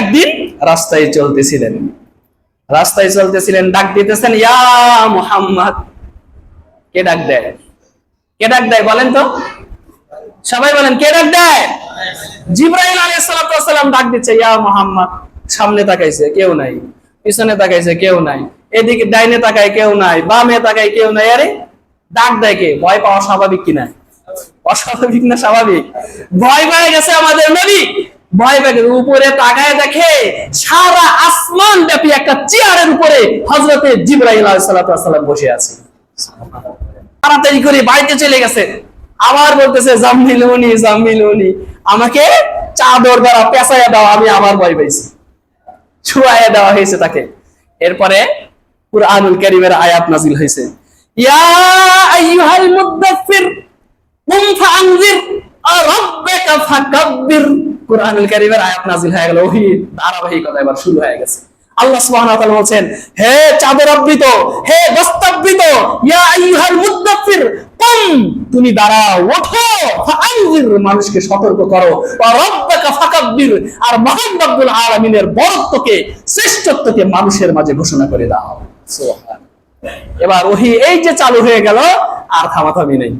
একদিন রাস্তায় চলতেছিলেন। রাস্তায় চলতেছিলেন, ডাক দিতেছেন, ইয়া মুহাম্মদ। কে ডাক দেয়? কে ডাক দেয় বলেন তো? সবাই বলেন, কে ডাক দেয়? জিব্রাইল আলাইহিস সালাম ডাক দিচ্ছে, ইয়া মুহাম্মদ। সামনে তাকাইছে, কেউ নাই। পিছনে তাকাইছে, কেউ নাই। এদিকে ডাইনে তাকায়, কেউ নাই। বামে তাকায়, কেউ নাই। আরে, ডাক দেয় কে? ভয় পাওয়া স্বাভাবিক কিনা অস্বাভাবিক না স্বাভাবিক? ভয় পেয়ে গেছে আমাদের নবী। ভয় পেয়ে উপরে তাকায় দেখে সারা আসমান ব্যাপী একটা চেয়ারের উপরে হজরতে জিব্রাইল আলাইহিস সালাম বসে আছে। তাড়াতাড়ি করে বাড়িতে চলে গেছে। আবার বলতেছে, জাম্মিলুনি জাম্মিলুনি, আমাকে চাদর দ্বারা পেঁচাইয়া দাও, আমি আবার ভয় পাইছি। ছুয়াইয়া দেওয়া হয়েছে তাকে। এরপরে কুরআনুল কারীমের আয়াত নাজিল হয়েছে। ইয়া আইয়ুহাল মুদাফফির কুম মানুষকে সতর্ক করো, ওয়া আর মহান আলামিনের বরত্বকে, শ্রেষ্ঠত্বকে মানুষের মাঝে ঘোষণা করে দাও। এবার ওহি এই যে চালু হয়ে গেল, আর থামাথামি নেই।